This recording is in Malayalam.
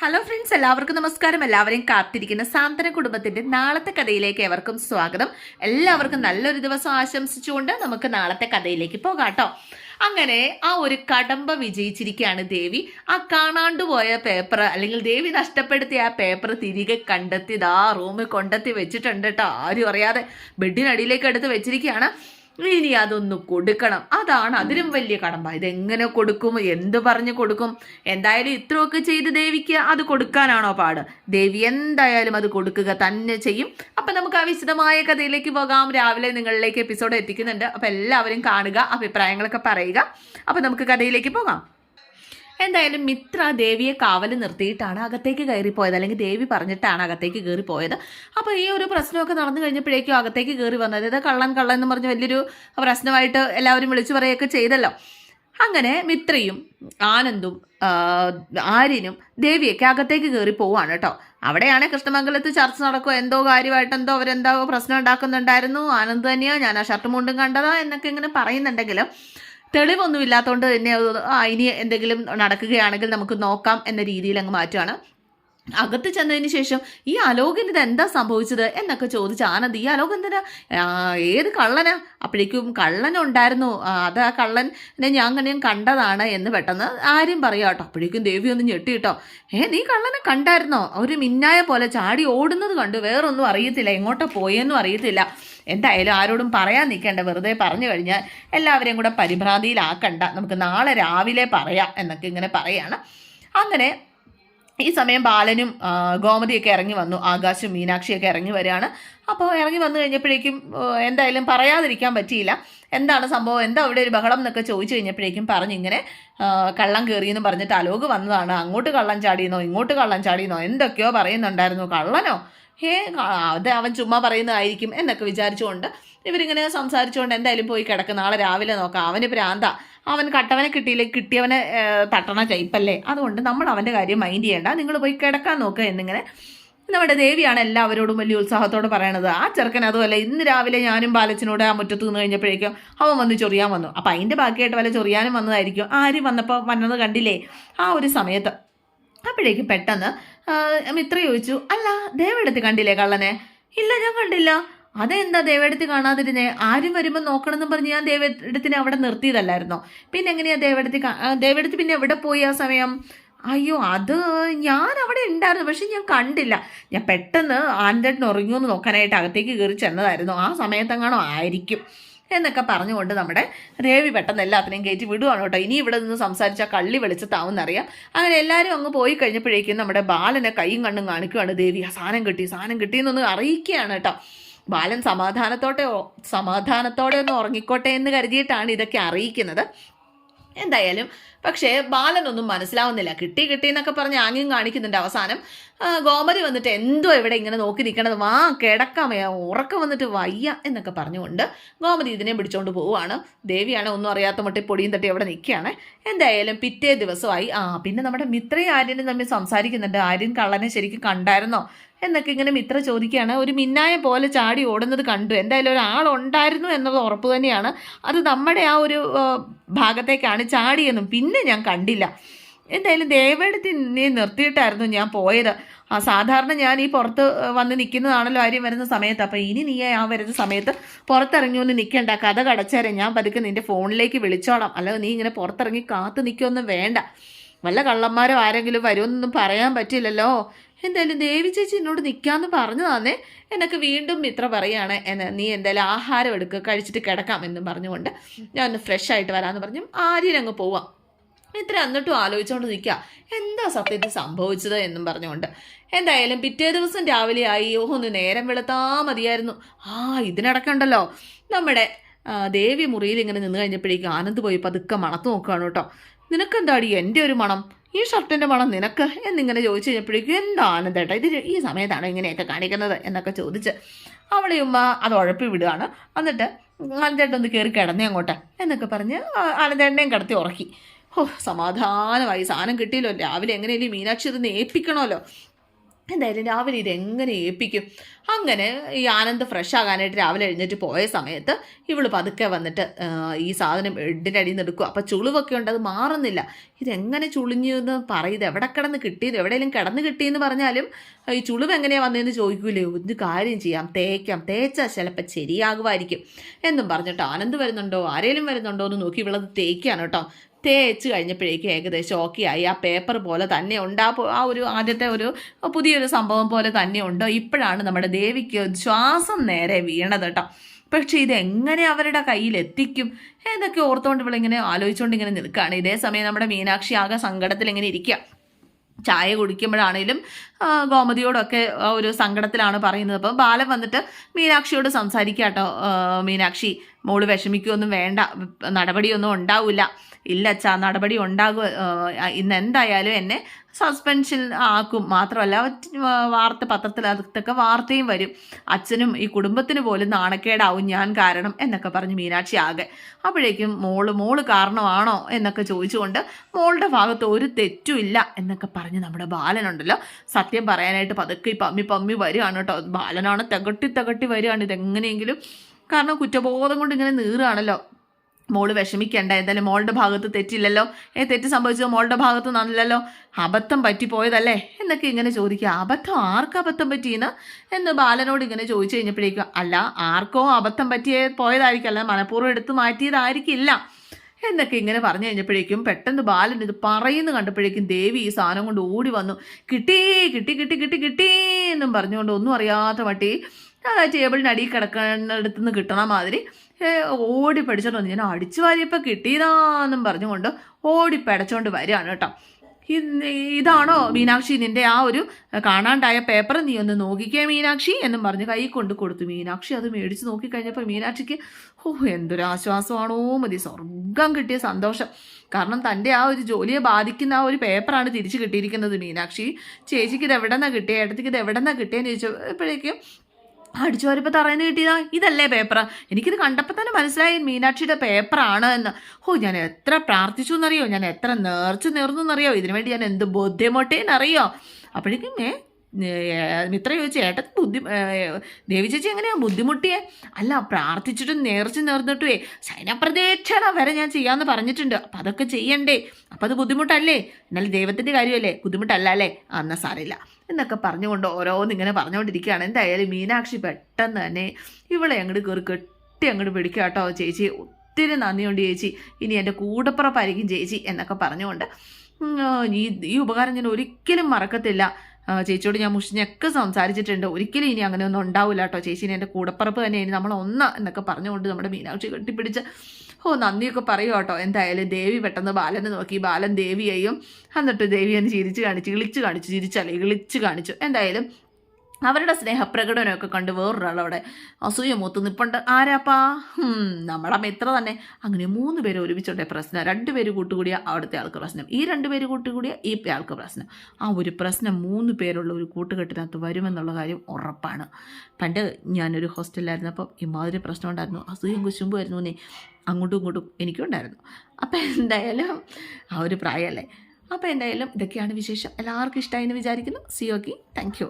ഹലോ ഫ്രണ്ട്സ് എല്ലാവർക്കും നമസ്കാരം. എല്ലാവരെയും കാത്തിരിക്കുന്ന സാന്ത്വന കുടുംബത്തിന്റെ നാളത്തെ കഥയിലേക്ക് എവർക്കും സ്വാഗതം. എല്ലാവർക്കും നല്ലൊരു ദിവസം ആശംസിച്ചുകൊണ്ട് നമുക്ക് നാളത്തെ കഥയിലേക്ക് പോകാട്ടോ കേട്ടോ. അങ്ങനെ ആ ഒരു കടമ്പ വിജയിച്ചിരിക്കുകയാണ് ദേവി. ആ കാണാണ്ട് പോയ പേപ്പർ അല്ലെങ്കിൽ ദേവി നഷ്ടപ്പെടുത്തിയ ആ പേപ്പർ തിരികെ കണ്ടെത്തി ഇതാ റൂമിൽ കൊണ്ടെത്തി വെച്ചിട്ടുണ്ട് കേട്ടോ. ആരും അറിയാതെ ബെഡിനടിയിലേക്ക് എടുത്ത് വെച്ചിരിക്കുകയാണ്. ഇനി അതൊന്ന് കൊടുക്കണം. അതാണ് അതിലും വലിയ കടമ്പ. ഇതെങ്ങനെ കൊടുക്കും? എന്ത് പറഞ്ഞു കൊടുക്കും? എന്തായാലും ഇത്രയൊക്കെ ചെയ്ത് ദേവിക്ക് അത് കൊടുക്കാനാണോ പാട്? ദേവി എന്തായാലും അത് കൊടുക്കുക തന്നെ ചെയ്യും. അപ്പം നമുക്ക് ആ വിശദമായ കഥയിലേക്ക് പോകാം. രാവിലെ നിങ്ങളിലേക്ക് എപ്പിസോഡ് എത്തിക്കുന്നുണ്ട്. അപ്പം എല്ലാവരും കാണുക അഭിപ്രായങ്ങളൊക്കെ പറയുക. അപ്പം നമുക്ക് കഥയിലേക്ക് പോകാം. എന്തായാലും മിത്ര ദേവിയെ കാവൽ നിർത്തിയിട്ടാണ് അകത്തേക്ക് കയറിപ്പോയത്. അല്ലെങ്കിൽ ദേവി പറഞ്ഞിട്ടാണ് അകത്തേക്ക് കയറിപ്പോയത്. അപ്പോൾ ഈ ഒരു പ്രശ്നമൊക്കെ നടന്നു കഴിഞ്ഞപ്പോഴേക്കും അകത്തേക്ക് കയറി വന്നത് അതായത് കള്ളൻ കള്ളൻ എന്ന് പറഞ്ഞ് വലിയൊരു പ്രശ്നമായിട്ട് എല്ലാവരും വിളിച്ചു പറയുകയൊക്കെ ചെയ്തല്ലോ. അങ്ങനെ മിത്രയും ആനന്ദും ആര്യനും ദേവിയൊക്കെ അകത്തേക്ക് കയറി പോവാണ് കേട്ടോ. അവിടെയാണ് കൃഷ്ണമംഗലത്ത് ചർച്ച നടക്കുക. എന്തോ കാര്യമായിട്ട് എന്തോ അവരെന്തോ പ്രശ്നം ഉണ്ടാക്കുന്നുണ്ടായിരുന്നു. ആനന്ദ് തന്നെയാ. ഞാൻ ആ ഷർട്ട് മുണ്ടും കണ്ടതാ എന്നൊക്കെ ഇങ്ങനെ പറയുന്നുണ്ടെങ്കിലും തെളിവൊന്നും ഇല്ലാത്തതുകൊണ്ട് തന്നെ ആ ഇനി എന്തെങ്കിലും നടക്കുകയാണെങ്കിൽ നമുക്ക് നോക്കാം എന്ന രീതിയിൽ അങ്ങ് മാറ്റുകയാണ് അകത്ത് ചെന്നതിന് ശേഷം ഈ അലോകിന് ഇത് എന്താ സംഭവിച്ചത് എന്നൊക്കെ ചോദിച്ച ആനന്ദ് ഈ അലോക് എന്തിനാ? ഏത് കള്ളനാ? അപ്പോഴേക്കും കള്ളനുണ്ടായിരുന്നു അത് ആ കള്ളനെ ഞാൻ കണ്ണിയും കണ്ടതാണ് എന്ന് പെട്ടെന്ന് ആരും പറയാം കേട്ടോ. അപ്പോഴേക്കും ദേവി ഒന്ന് ഞെട്ടി കേട്ടോ. ഏ നീ കള്ളനെ കണ്ടായിരുന്നോ? ഒരു മിന്നായ പോലെ ചാടി ഓടുന്നത് കണ്ടു. വേറൊന്നും അറിയത്തില്ല. എങ്ങോട്ടാ പോയെന്നും അറിയത്തില്ല. എന്തായാലും ആരോടും പറയാൻ നിൽക്കേണ്ട വെറുതെ പറഞ്ഞു കഴിഞ്ഞാൽ എല്ലാവരെയും കൂടെ പരിഭ്രാന്തിയിലാക്കണ്ട. നമുക്ക് നാളെ രാവിലെ പറയാം എന്നൊക്കെ ഇങ്ങനെ പറയാണ്. അങ്ങനെ ഈ സമയം ബാലനും ഗോമതിയൊക്കെ ഇറങ്ങി വന്നു. ആകാശും മീനാക്ഷിയൊക്കെ ഇറങ്ങി വരികയാണ്. അപ്പോൾ ഇറങ്ങി വന്നു കഴിഞ്ഞപ്പോഴേക്കും എന്തായാലും പറയാതിരിക്കാൻ പറ്റിയില്ല. എന്താണ് സംഭവം? എന്താ അവിടെ ഒരു ബഹളം എന്നൊക്കെ ചോദിച്ചു കഴിഞ്ഞപ്പോഴേക്കും പറഞ്ഞിങ്ങനെ കള്ളം കയറിയെന്ന് പറഞ്ഞിട്ട് അലോക് വന്നതാണ്. അങ്ങോട്ട് കള്ളം ചാടിയെന്നോ ഇങ്ങോട്ട് കള്ളം ചാടിയെന്നോ എന്തൊക്കെയോ പറയുന്നുണ്ടായിരുന്നു. കള്ളനോ? ഹേ അത് അവൻ ചുമ്മാ പറയുന്നതായിരിക്കും എന്നൊക്കെ വിചാരിച്ചുകൊണ്ട് ഇവരിങ്ങനെ സംസാരിച്ചുകൊണ്ട് എന്തായാലും പോയി കിടക്കും. നാളെ രാവിലെ നോക്കാം. അവന് പ്രാന്ത. അവൻ കട്ടവനെ കിട്ടിയില്ലേ കിട്ടിയവനെ തട്ടണ ടൈപ്പല്ലേ അതുകൊണ്ട് നമ്മൾ അവന്റെ കാര്യം മൈൻഡ് ചെയ്യേണ്ട. നിങ്ങൾ പോയി കിടക്കാൻ നോക്കുക എന്നിങ്ങനെ. നമ്മുടെ ദേവിയാണ് എല്ലാവരോടും വലിയ ഉത്സാഹത്തോടെ പറയണത്. ആ ചെറുക്കൻ അതുമല്ല ഇന്ന് രാവിലെ ഞാനും ബാലച്ചനോട് ആ മുറ്റത്ത് നിന്ന് കഴിഞ്ഞപ്പോഴേക്കും അവൻ വന്ന് ചൊറിയാൻ വന്നു. അപ്പം അതിന്റെ ബാക്കിയായിട്ട് വല്ല ചൊറിയാനും വന്നതായിരിക്കും. ആര് വന്നപ്പോൾ വന്നത് കണ്ടില്ലേ? ആ ഒരു സമയത്ത്. അപ്പോഴേക്കും പെട്ടെന്ന് മിത്ര ചോദിച്ചു. അല്ല ദേവെടുത്ത് കണ്ടില്ലേ കള്ളനെ? ഇല്ല ഞാൻ കണ്ടില്ല. അതെന്താ ദേവെടുത്ത് കാണാതിരുന്നേ? ആരും വരുമ്പോൾ നോക്കണമെന്നും പറഞ്ഞ് ഞാൻ ദേവെടുത്തിനെ അവിടെ നിർത്തിയതല്ലായിരുന്നോ? പിന്നെ എങ്ങനെയാ ദേവെടുത്ത് ദേവെടുത്ത് പിന്നെ എവിടെ പോയി ആ സമയം? അയ്യോ അത് ഞാൻ അവിടെ ഉണ്ടായിരുന്നു പക്ഷെ ഞാൻ കണ്ടില്ല. ഞാൻ പെട്ടെന്ന് ആൻഡേട്ടൻ ഉറങ്ങിയോന്ന് നോക്കാനായിട്ട് അകത്തേക്ക് കയറി ചെന്നതായിരുന്നു. ആ സമയത്തെങ്ങാണോ ആയിരിക്കും. എന്നൊക്കെ പറഞ്ഞുകൊണ്ട് നമ്മുടെ രേവി പെട്ടെന്ന് എല്ലാത്തിനെയും കയറ്റി വിടുവാണ് കേട്ടോ. ഇനി ഇവിടെ നിന്ന് സംസാരിച്ചാൽ കള്ളി വെളിച്ചത്താവുന്നറിയാം അങ്ങനെ എല്ലാവരും അങ്ങ് പോയി കഴിഞ്ഞപ്പോഴേക്കും നമ്മുടെ ബാലനെ കൈയും കണ്ണും കാണിക്കുവാണ്. ദേവി ആ സാധനം കിട്ടി സാധനം കിട്ടിയെന്നൊന്ന് അറിയിക്കുകയാണ് കേട്ടോ. ബാലൻ സമാധാനത്തോടെ സമാധാനത്തോടെ ഒന്ന് ഉറങ്ങിക്കോട്ടെ എന്ന് കരുതിയിട്ടാണ് ഇതൊക്കെ അറിയിക്കുന്നത്. എന്തായാലും പക്ഷേ ബാലനൊന്നും മനസ്സിലാവുന്നില്ല. കിട്ടി കിട്ടി എന്നൊക്കെ പറഞ്ഞ് ആംഗ്യം കാണിക്കുന്നുണ്ട് അവസാനം. ഗോമതി വന്നിട്ട് എന്തോ ഇവിടെ ഇങ്ങനെ നോക്കി നിൽക്കണത് വാ കിടക്കാമയാ ഉറക്കം വന്നിട്ട് വയ്യ എന്നൊക്കെ പറഞ്ഞുകൊണ്ട് ഗോമതി ഇതിനെ പിടിച്ചുകൊണ്ട് പോവുകയാണ് ദേവിയാണ് ഒന്നും അറിയാത്ത മട്ടി പൊടിയും തട്ടി അവിടെ നിൽക്കുകയാണ്. എന്തായാലും പിറ്റേ ദിവസമായി. ആ പിന്നെ നമ്മുടെ മിത്രയും ആര്യനും തമ്മിൽ സംസാരിക്കുന്നുണ്ട്. ആര്യൻ കള്ളനെ ശരിക്കും കണ്ടായിരുന്നോ? എന്നൊക്കെ ഇങ്ങനെ മിത്ര ചോദിക്കുകയാണ്. ഒരു മിന്നായ പോലെ ചാടി ഓടുന്നത് കണ്ടു. എന്തായാലും ഒരാളുണ്ടായിരുന്നു എന്നത് ഉറപ്പ് തന്നെയാണ്. അത് നമ്മുടെ ആ ഒരു ഭാഗത്തേക്കാണ് ചാടിയെന്നും പിന്നെ ഞാൻ കണ്ടില്ല. എന്തായാലും ദേവെടുത്ത് നീ നിർത്തിയിട്ടായിരുന്നു ഞാൻ പോയത്. ആ സാധാരണ ഞാൻ ഈ പുറത്ത് വന്ന് നിൽക്കുന്നതാണല്ലോ ആര്യം വരുന്ന സമയത്ത്. അപ്പോൾ ഇനി നീ ആ വരുന്ന സമയത്ത് പുറത്തിറങ്ങി ഒന്ന് നിൽക്കേണ്ട. കഥ കടച്ചേരെ. ഞാൻ പതുക്കെ നിന്റെ ഫോണിലേക്ക് വിളിച്ചോളാം. അല്ലാതെ നീ ഇങ്ങനെ പുറത്തിറങ്ങി കാത്തു നിൽക്കൊന്നും വേണ്ട. വല്ല കള്ളന്മാരോ ആരെങ്കിലും വരുമെന്നൊന്നും പറയാൻ പറ്റില്ലല്ലോ. എന്തായാലും ദേവി ചേച്ചി എന്നോട് നിൽക്കാമെന്ന് പറഞ്ഞു തന്നെ എന്നൊക്കെ വീണ്ടും മിത്ര പറയാണ്. എന്ന് നീ എന്തായാലും ആഹാരം എടുക്കുക കഴിച്ചിട്ട് കിടക്കാം എന്നും പറഞ്ഞുകൊണ്ട് ഞാൻ ഒന്ന് ഫ്രഷ് ആയിട്ട് വരാമെന്ന് പറഞ്ഞു. ആര്യനങ്ങ് പോവാം. ഇത്ര എന്നിട്ടും ആലോചിച്ചുകൊണ്ട് നിൽക്കുക എന്താ സത്യത്തിൽ സംഭവിച്ചത് എന്നും പറഞ്ഞുകൊണ്ട്. എന്തായാലും പിറ്റേ ദിവസം രാവിലെ ആയി ഒന്ന് നേരം വെളുത്താ മതിയായിരുന്നു. ആ ഇതിനടക്കണ്ടല്ലോ. നമ്മുടെ ദേവി മുറിയിൽ ഇങ്ങനെ നിന്ന് കഴിഞ്ഞപ്പോഴേക്കും ആനന്ദ് പോയി പതുക്കെ മണത്ത് നോക്കുകയാണ് കേട്ടോ. നിനക്കെന്താടി എന്റെ ഒരു മണം? ഈ ഷർട്ടിന്റെ മണം നിനക്ക്? എന്നിങ്ങനെ ചോദിച്ചു കഴിഞ്ഞപ്പോഴേക്കും എന്താ ചേട്ടാ ഇത് ഈ സമയത്താണ് ഇങ്ങനെയൊക്കെ കാണിക്കുന്നത്? എന്നൊക്കെ ചോദിച്ച് അവളെ ഉമ്മ അത് ഉഴപ്പി വിടുകയാണ്. എന്നിട്ട് ആനന്ദേട്ടൻ ഒന്ന് കയറി കിടന്നേ അങ്ങോട്ട് എന്നൊക്കെ പറഞ്ഞ് ആനന്ദേട്ടനെയും കിടത്തി ഉറക്കി. ഓ സമാധാനമായി. സാധനം കിട്ടിയല്ലോ. രാവിലെ എങ്ങനെയല്ലേ മീനാക്ഷി ഇത് ഏൽപ്പിക്കണമല്ലോ? എന്തായാലും രാവിലെ ഇതെങ്ങനെ ഏൽപ്പിക്കും? അങ്ങനെ ഈ ആനന്ദ് ഫ്രഷ് ആകാനായിട്ട് രാവിലെ എഴുന്നേറ്റ് പോയ സമയത്ത് ഇവൾ പതുക്കെ വന്നിട്ട് ഈ സാധനം ബെഡിന്റെ അടിയിൽ നിന്ന് എടുക്കും. അപ്പം ചുളിവൊക്കെ ഉണ്ട് അത് മാറുന്നില്ല. ഇതെങ്ങനെ ചുളിഞ്ഞു എന്ന് പറയുന്നത് എവിടെ കിടന്ന് കിട്ടിയത് എവിടെയെങ്കിലും കിടന്ന് കിട്ടിയെന്ന് പറഞ്ഞാലും ഈ ചുളിവ് എങ്ങനെയാണ് വന്നതെന്ന് ചോദിക്കൂലേ. ഒരു കാര്യം ചെയ്യാം തേക്കാം. തേച്ചാൽ ചിലപ്പോൾ ശരിയാകുമായിരിക്കും എന്നും പറഞ്ഞിട്ട് ആനന്ദ് വരുന്നുണ്ടോ ആരേലും വരുന്നുണ്ടോ എന്ന് നോക്കി ഇവളത് തേക്കാണ് കേട്ടോ. തേച്ച് കഴിഞ്ഞപ്പോഴേക്കും ഏകദേശം ഓക്കെ ആയി. ആ പേപ്പർ പോലെ തന്നെ ഉണ്ട്. ആ ഒരു ആദ്യത്തെ ഒരു പുതിയൊരു സംഭവം പോലെ തന്നെ ഉണ്ട്. ഇപ്പോഴാണ് നമ്മുടെ ദേവിക്ക് ശ്വാസം നേരെ വീണത് കേട്ടോ. പക്ഷേ ഇതെങ്ങനെ അവരുടെ കയ്യിൽ എത്തിക്കും എന്നൊക്കെ ഓർത്തുകൊണ്ട് ഇവളിങ്ങനെ ആലോചിച്ചുകൊണ്ട് ഇങ്ങനെ നിൽക്കുകയാണ്. ഇതേ സമയം നമ്മുടെ മീനാക്ഷി ആകെ സങ്കടത്തിൽ ഇങ്ങനെ ഇരിക്കുക. ചായ കുടിക്കുമ്പോഴാണേലും ഗോമതിയോടൊക്കെ ഒരു സങ്കടത്തിലാണ് പറയുന്നത്. അപ്പം ബാലൻ വന്നിട്ട് മീനാക്ഷിയോട് സംസാരിക്കുക കേട്ടോ മീനാക്ഷി മോൾ വിഷമിക്കുകയൊന്നും വേണ്ട. നടപടിയൊന്നും ഉണ്ടാവില്ല ഇല്ല അച്ഛാ നടപടി ഉണ്ടാകും ഇന്ന് എന്തായാലും എന്നെ സസ്പെൻഷൻ ആക്കും. മാത്രമല്ല വാർത്ത പത്രത്തിൽ അതൊക്കെ വാർത്തയും വരും. അച്ഛനും ഈ കുടുംബത്തിന് പോലും നാണക്കേടാവും. ഞാൻ കാരണം എന്നൊക്കെ പറഞ്ഞ് മീനാക്ഷി ആകെ. അപ്പോഴേക്കും മോൾ മോൾ കാരണമാണോ എന്നൊക്കെ ചോദിച്ചുകൊണ്ട് മോളുടെ ഭാഗത്ത് ഒരു തെറ്റുമില്ല എന്നൊക്കെ പറഞ്ഞ് നമ്മുടെ ബാലനുണ്ടല്ലോ. സത്യം പറയാനായിട്ട് പതുക്കെ ഈ പമ്മി പമ്മി വരികയാണ് കേട്ടോ ബാലനാണ് തകട്ടി തകട്ടി വരികയാണ് ഇതെങ്ങനെയെങ്കിലും. കാരണം കുറ്റബോധം കൊണ്ട് ഇങ്ങനെ നീറുകയാണല്ലോ. മോൾ വിഷമിക്കേണ്ട എന്തായാലും മോളുടെ ഭാഗത്ത് തെറ്റില്ലല്ലോ. ഏ തെറ്റ് സംഭവിച്ചത് മോളുടെ ഭാഗത്ത് നല്ലല്ലോ അബദ്ധം പറ്റിപ്പോയതല്ലേ? എന്നൊക്കെ ഇങ്ങനെ ചോദിക്കുക. അബദ്ധം ആർക്ക് അബദ്ധം പറ്റിയെന്ന് എന്ന് ബാലനോട് ഇങ്ങനെ ചോദിച്ചു കഴിഞ്ഞപ്പോഴേക്കും അല്ല ആർക്കോ അബദ്ധം പറ്റിയ പോയതായിരിക്കും. അല്ല മനഃപൂർവം എടുത്ത് മാറ്റിയതായിരിക്കില്ല. എന്നൊക്കെ ഇങ്ങനെ പറഞ്ഞു കഴിഞ്ഞപ്പോഴേക്കും പെട്ടെന്ന് ബാലൻ ഇത് പറയുന്നു കണ്ടപ്പോഴേക്കും ദേവി ഈ സാധനം കൊണ്ട് ഓടി വന്നു. കിട്ടി കിട്ടി കിട്ടി കിട്ടി കിട്ടി എന്നും പറഞ്ഞുകൊണ്ട് ഒന്നും അറിയാത്ത വട്ടി ആ ടേബിളിന്റെ അടിയിൽ കിടക്കുന്നിടത്ത് നിന്ന് കിട്ടണ മാതിരി ഓടി പഠിച്ചോണ്ട് വന്നു. ഞാൻ അടിച്ചു വാരിയപ്പോൾ കിട്ടിയതാന്നും പറഞ്ഞുകൊണ്ട് ഓടി പടച്ചോണ്ട് വരികയാണ് കേട്ടോ. ഇതാണോ മീനാക്ഷി? നിന്റെ ആ ഒരു കാണാണ്ടായ പേപ്പർ നീ ഒന്ന് നോക്കിക്കേ മീനാക്ഷി എന്നും പറഞ്ഞ് കൈ കൊണ്ട് കൊടുത്തു. മീനാക്ഷി അത് മേടിച്ച് നോക്കിക്കഴിഞ്ഞപ്പോൾ മീനാക്ഷിക്ക് ഓ എന്തൊരു ആശ്വാസമാണോ മതി. സ്വർഗം കിട്ടിയ സന്തോഷം. കാരണം തന്റെ ആ ഒരു ജോലിയെ ബാധിക്കുന്ന ആ ഒരു പേപ്പറാണ് തിരിച്ചു കിട്ടിയിരിക്കുന്നത് മീനാക്ഷി. ചേച്ചിക്ക് ഇത് എവിടെ നിന്നാണ് കിട്ടിയത് ഏട്ടത്തിക്ക് ഇത് എവിടെ നിന്നാണ് കിട്ടിയെന്ന് ചോദിച്ചപ്പോഴേക്കും അടിച്ചു വരുമ്പോൾ തറയുന്ന കിട്ടിയതാ. ഇതല്ലേ പേപ്പർ എനിക്കിത് കണ്ടപ്പോൾ തന്നെ മനസ്സിലായി മീനാക്ഷിയുടെ പേപ്പറാണ് എന്ന്. ഓ ഞാൻ എത്ര പ്രാർത്ഥിച്ചു എന്നറിയോ? ഞാൻ എത്ര നേർച്ചു നേർന്നു എന്നറിയോ? ഇതിനു വേണ്ടി ഞാൻ എന്ത് ബുദ്ധിമുട്ടേന്നറിയോ അപ്പോഴേക്കും ഏ മിത്ര ചോദിച്ചു ഏട്ടൻ ബുദ്ധി ദേവി ചേച്ചി എങ്ങനെയാണ് ബുദ്ധിമുട്ടിയേ? അല്ല പ്രാർത്ഥിച്ചിട്ടും നേർച്ചു നേർന്നിട്ടുവേ. ശയനപ്രദക്ഷിണ വരെ ഞാൻ ചെയ്യാമെന്ന് പറഞ്ഞിട്ടുണ്ട്. അപ്പം അതൊക്കെ ചെയ്യണ്ടേ. അപ്പം അത് ബുദ്ധിമുട്ടല്ലേ? എന്നാലും ദൈവത്തിന്റെ കാര്യമല്ലേ? ബുദ്ധിമുട്ടല്ല അല്ലേ? ആ, സാറില്ല സാരമില്ല. എന്നൊക്കെ പറഞ്ഞുകൊണ്ട് ഓരോന്ന് ഇങ്ങനെ പറഞ്ഞുകൊണ്ടിരിക്കുകയാണ്. എന്തായാലും മീനാക്ഷി പെട്ടെന്ന് തന്നെ ഇവളെ അങ്ങോട്ട് കയറി കെട്ടി അങ്ങോട്ട് പിടിക്കുക കേട്ടോ ചേച്ചി. ഒത്തിരി നന്ദിയുണ്ട് ചേച്ചി. ഇനി എന്റെ കൂടപ്പുറപ്പായിരിക്കും ചേച്ചി എന്നൊക്കെ പറഞ്ഞുകൊണ്ട്. ഈ ഈ ഉപകാരം ഞാൻ ഒരിക്കലും മറക്കത്തില്ല. ചേച്ചിയോട് ഞാൻ മുഷിഞ്ഞൊക്കെ സംസാരിച്ചിട്ടുണ്ട്. ഒരിക്കലും ഇനി അങ്ങനെ ഒന്നും ഉണ്ടാവില്ല കേട്ടോ ചേച്ചീനെ എന്റെ കൂടപ്പുറപ്പ് തന്നെ ഇനി നമ്മൾ ഒന്ന് എന്നൊക്കെ പറഞ്ഞുകൊണ്ട് നമ്മുടെ മീനാക്ഷി കെട്ടിപ്പിടിച്ച് ഓ നന്ദിയൊക്കെ പറയൂ കേട്ടോ. എന്തായാലും ദേവി പെട്ടെന്ന് ബാലനെ നോക്കി. ബാലൻ ദേവിയെയും എന്നിട്ട് എന്ന് ചിരിച്ചു കാണിച്ചു ഇളിച്ച് കാണിച്ചു ചിരിച്ചല്ലേ ഇളിച്ച് കാണിച്ചു. എന്തായാലും അവരുടെ സ്നേഹപ്രകടനമൊക്കെ കണ്ട് വേറൊരാളവിടെ അസൂയ മൂത്ത് നിപ്പുണ്ട്. ആരാപ്പാ? നമ്മളെ മിത്ര തന്നെ. അങ്ങനെ മൂന്ന് പേര് ഒരുമിച്ചുണ്ടേ പ്രശ്നം. രണ്ട് പേര് കൂട്ടുകൂടിയ അവിടുത്തെ ആൾക്ക് പ്രശ്നം. ഈ രണ്ട് പേര് കൂട്ടുകൂടിയ ഈ ആൾക്ക് പ്രശ്നം. ആ ഒരു പ്രശ്നം മൂന്ന് പേരുള്ള ഒരു കൂട്ടുകെട്ടിനകത്ത് വരുമെന്നുള്ള കാര്യം ഉറപ്പാണ്. പണ്ട് ഞാനൊരു ഹോസ്റ്റലിലായിരുന്നപ്പം ഇമാതിരി പ്രശ്നം ഉണ്ടായിരുന്നു. അസൂയം കുശുമ്പുമായിരുന്നു നീ. അങ്ങോട്ടും ഇങ്ങോട്ടും എനിക്കുണ്ടായിരുന്നു. അപ്പം എന്തായാലും ആ ഒരു പ്രായമല്ലേ? അപ്പോൾ എന്തായാലും ഇതൊക്കെയാണ് വിശേഷം. എല്ലാവർക്കും ഇഷ്ടമായി എന്ന് വിചാരിക്കുന്നു സി ഓക്കെ താങ്ക് യു